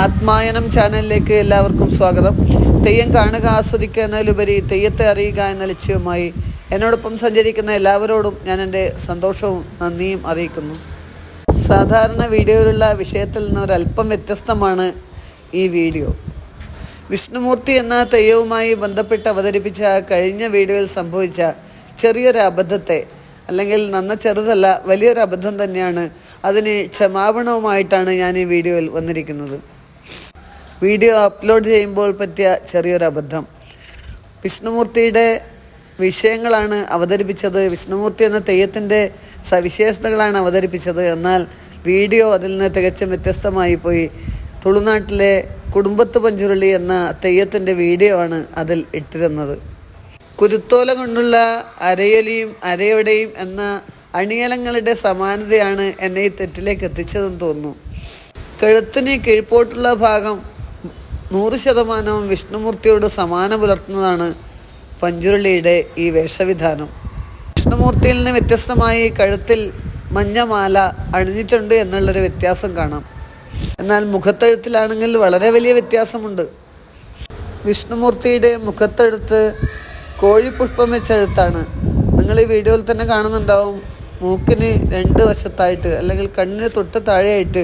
ആത്മായനം ചാനലിലേക്ക് എല്ലാവർക്കും സ്വാഗതം. തെയ്യം കാണുക ആസ്വദിക്കുക എന്നതിലുപരി തെയ്യത്തെ അറിയുക എന്ന ലക്ഷ്യവുമായി എന്നോടൊപ്പം സഞ്ചരിക്കുന്ന എല്ലാവരോടും ഞാൻ എന്റെ സന്തോഷവും നന്ദിയും അറിയിക്കുന്നു. സാധാരണ വീഡിയോയിലുള്ള വിഷയത്തിൽ നിന്ന് ഒരല്പം വ്യത്യസ്തമാണ് ഈ വീഡിയോ. വിഷ്ണുമൂർത്തി എന്ന തെയ്യവുമായി ബന്ധപ്പെട്ട് അവതരിപ്പിച്ച കഴിഞ്ഞ വീഡിയോയിൽ സംഭവിച്ച ചെറിയൊരു അബദ്ധത്തെ അല്ലെങ്കിൽ നന്ന ചെറുതല്ല വലിയൊരു അബദ്ധം തന്നെയാണ് അതിന് ക്ഷമാപണവുമായിട്ടാണ് ഞാൻ ഈ വീഡിയോയിൽ വന്നിരിക്കുന്നത്. വീഡിയോ അപ്ലോഡ് ചെയ്യുമ്പോൾ പറ്റിയ ചെറിയൊരു അബദ്ധം. വിഷ്ണുമൂർത്തിയുടെ വിഷയങ്ങളാണ് അവതരിപ്പിച്ചത്. വിഷ്ണുമൂർത്തി എന്ന തെയ്യത്തിന്റെ സവിശേഷതകളാണ് അവതരിപ്പിച്ചത്. എന്നാൽ വീഡിയോ അതിൽ നിന്ന് തികച്ചും വ്യത്യസ്തമായി പോയി. തുളുനാട്ടിലെ കുടുംബത്ത് പഞ്ചുരുളി എന്ന തെയ്യത്തിന്റെ വീഡിയോ ആണ് അതിൽ ഇട്ടിരുന്നത്. കുരുത്തോല കൊണ്ടുള്ള അരയലിയും അരയുടെയും എന്ന അണിയലങ്ങളുടെ സമാനതയാണ് എന്നെ ഈ തെറ്റിലേക്ക് എത്തിച്ചതെന്ന് തോന്നുന്നു. കഴുത്തിന് കീഴ്പോട്ടുള്ള ഭാഗം നൂറ് ശതമാനവും വിഷ്ണുമൂർത്തിയോട് സമാന പുലർത്തുന്നതാണ് പഞ്ചുരുളിയുടെ ഈ വേഷവിധാനം. വിഷ്ണുമൂർത്തിയിൽ നിന്ന് വ്യത്യസ്തമായി കഴുത്തിൽ മഞ്ഞമാല അണിഞ്ഞിട്ടുണ്ട് എന്നുള്ളൊരു വ്യത്യാസം കാണാം. എന്നാൽ മുഖത്തെഴുത്തിലാണെങ്കിൽ വളരെ വലിയ വ്യത്യാസമുണ്ട്. വിഷ്ണുമൂർത്തിയുടെ മുഖത്തെഴുത്ത് കോഴിപുഷ്പം വെച്ച എഴുത്താണ്. നിങ്ങൾ ഈ വീഡിയോയിൽ തന്നെ കാണുന്നുണ്ടാവും. മൂക്കിന് രണ്ട് വശത്തായിട്ട് അല്ലെങ്കിൽ കണ്ണിന് തൊട്ട് താഴെയായിട്ട്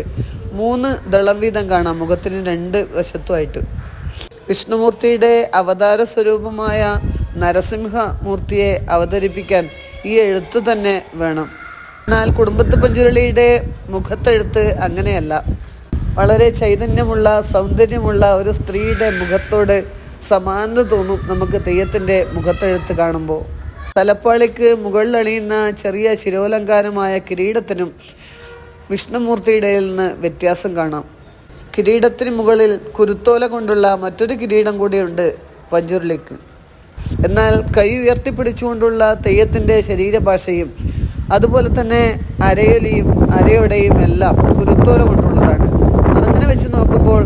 മൂന്ന് ദളം വീതം കാണാം. മുഖത്തിന് രണ്ട് വശത്തുമായിട്ട്. വിഷ്ണുമൂർത്തിയുടെ അവതാര സ്വരൂപമായ നരസിംഹമൂർത്തിയെ അവതരിപ്പിക്കാൻ ഈ എഴുത്ത് തന്നെ വേണം. എന്നാൽ കുടുംബത്ത് പഞ്ചുരുളിയുടെ മുഖത്തെഴുത്ത് അങ്ങനെയല്ല. വളരെ ചൈതന്യമുള്ള സൗന്ദര്യമുള്ള ഒരു സ്ത്രീയുടെ മുഖത്തോട് സമാനത തോന്നും നമുക്ക് തെയ്യത്തിന്റെ മുഖത്തെഴുത്ത് കാണുമ്പോൾ. തലപ്പാളിക്ക് മുകളിലണിയുന്ന ചെറിയ ശിരോലങ്കാരമായ കിരീടത്തിനും വിഷ്ണുമൂർത്തിയുടെ നിന്ന് വ്യത്യാസം കാണാം. കിരീടത്തിന് മുകളിൽ കുരുത്തോല കൊണ്ടുള്ള മറ്റൊരു കിരീടം കൂടിയുണ്ട് പഞ്ചുരുളിക്ക് എന്നാൽ കൈ ഉയർത്തിപ്പിടിച്ചുകൊണ്ടുള്ള തെയ്യത്തിന്റെ ശരീരഭാഷയും അതുപോലെ തന്നെ അരയൊലിയും അരയുടെയും എല്ലാം കുരുത്തോല കൊണ്ടുള്ളതാണ്. അതങ്ങനെ വെച്ച് നോക്കുമ്പോൾ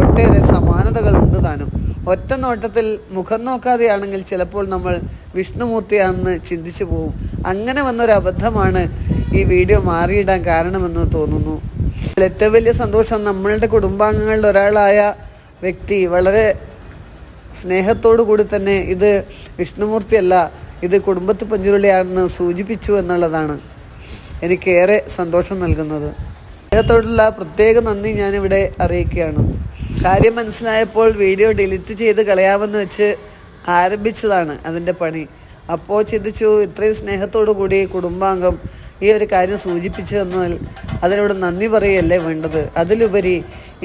ഒട്ടേറെ സമാനതകൾ ഉണ്ട് താനും. ഒറ്റ നോട്ടത്തിൽ മുഖം നോക്കാതെയാണെങ്കിൽ ചിലപ്പോൾ നമ്മൾ വിഷ്ണുമൂർത്തിയാണെന്ന് ചിന്തിച്ചു പോകും അങ്ങനെ വന്നൊരു അബദ്ധമാണ് ഈ വീഡിയോ മാറിയിടാൻ കാരണമെന്ന് തോന്നുന്നു. ഏറ്റവും വലിയ സന്തോഷം നമ്മളുടെ കുടുംബാംഗങ്ങളിൽ ഒരാളായ വ്യക്തി വളരെ സ്നേഹത്തോടു കൂടി തന്നെ ഇത് വിഷ്ണുമൂർത്തിയല്ല ഇത് കുടുംബത്ത് പഞ്ചുരുളിയാണെന്ന് സൂചിപ്പിച്ചു എന്നുള്ളതാണ് എനിക്കേറെ സന്തോഷം നൽകുന്നത്. അദ്ദേഹത്തോടുള്ള പ്രത്യേക നന്ദി ഞാനിവിടെ അറിയിക്കുകയാണ്. കാര്യം മനസ്സിലായപ്പോൾ വീഡിയോ ഡിലീറ്റ് ചെയ്ത് കളയാമെന്ന് വെച്ച് ആരംഭിച്ചതാണ് അതിന്റെ പണി. അപ്പോൾ ചിന്തിച്ചു ഇത്രയും സ്നേഹത്തോടു കൂടി കുടുംബാംഗം ഈ ഒരു കാര്യം സൂചിപ്പിച്ചു തന്നാൽ അതിനോട് നന്ദി പറയുകയല്ലേ വേണ്ടത്? അതിലുപരി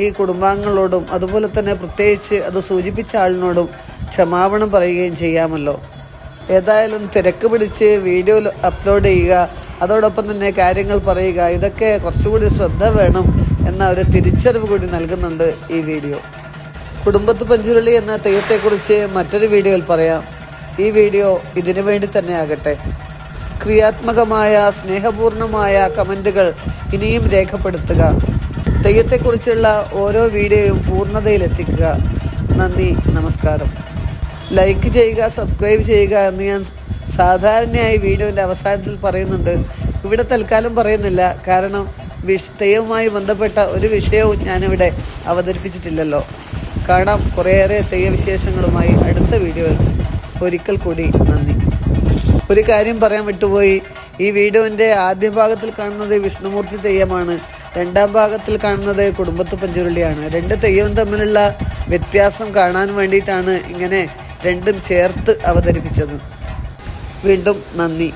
ഈ കുടുംബാംഗങ്ങളോടും അതുപോലെ തന്നെ പ്രത്യേകിച്ച് അത് സൂചിപ്പിച്ച ആളിനോടും ക്ഷമാപണം പറയുകയും ചെയ്യാമല്ലോ. ഏതായാലും തിരക്ക് പിടിച്ച് വീഡിയോ അപ്ലോഡ് ചെയ്യുക അതോടൊപ്പം തന്നെ കാര്യങ്ങൾ പറയുക ഇതൊക്കെ കുറച്ചുകൂടി ശ്രദ്ധ വേണം എന്ന ഒരു തിരിച്ചറിവ് കൂടി നൽകുന്നുണ്ട് ഈ വീഡിയോ. കുടുംബത്ത് പഞ്ചുരുളി എന്ന തെയ്യത്തെക്കുറിച്ച് മറ്റൊരു വീഡിയോയിൽ പറയാം. ഈ വീഡിയോ ഇതിനു വേണ്ടി തന്നെ ആകട്ടെ. ക്രിയാത്മകമായ സ്നേഹപൂർണമായ കമന്റുകൾ ഇനിയും രേഖപ്പെടുത്തുക. തെയ്യത്തെക്കുറിച്ചുള്ള ഓരോ വീഡിയോയും പൂർണതയിലെത്തിക്കുക. നന്ദി നമസ്കാരം. ലൈക്ക് ചെയ്യുക സബ്സ്ക്രൈബ് ചെയ്യുക എന്ന് ഞാൻ സാധാരണയായി വീഡിയോന്റെ അവസാനത്തിൽ പറയുന്നുണ്ട്. ഇവിടെ തൽക്കാലം പറയുന്നില്ല. കാരണം വിഷ തെയ്യവുമായി ബന്ധപ്പെട്ട ഒരു വിഷയവും ഞാനിവിടെ അവതരിപ്പിച്ചിട്ടില്ലല്ലോ. കാണാം. കുറേയേറെ തെയ്യവിശേഷങ്ങളുമായി അടുത്ത വീഡിയോയിൽ. ഒരിക്കൽ കൂടി നന്ദി. ഒരു കാര്യം പറയാൻ വിട്ടുപോയി. ഈ വീഡിയോന്റെ ആദ്യ ഭാഗത്തിൽ കാണുന്നത് വിഷ്ണുമൂർത്തി തെയ്യമാണ്. രണ്ടാം ഭാഗത്തിൽ കാണുന്നത് കുടുംബത്ത് പഞ്ചുരുളിയാണ്. രണ്ട് തെയ്യവും തമ്മിലുള്ള വ്യത്യാസം കാണാൻ വേണ്ടിയിട്ടാണ് ഇങ്ങനെ രണ്ടും ചേർത്ത് അവതരിപ്പിച്ചത്. വീണ്ടും നന്ദി.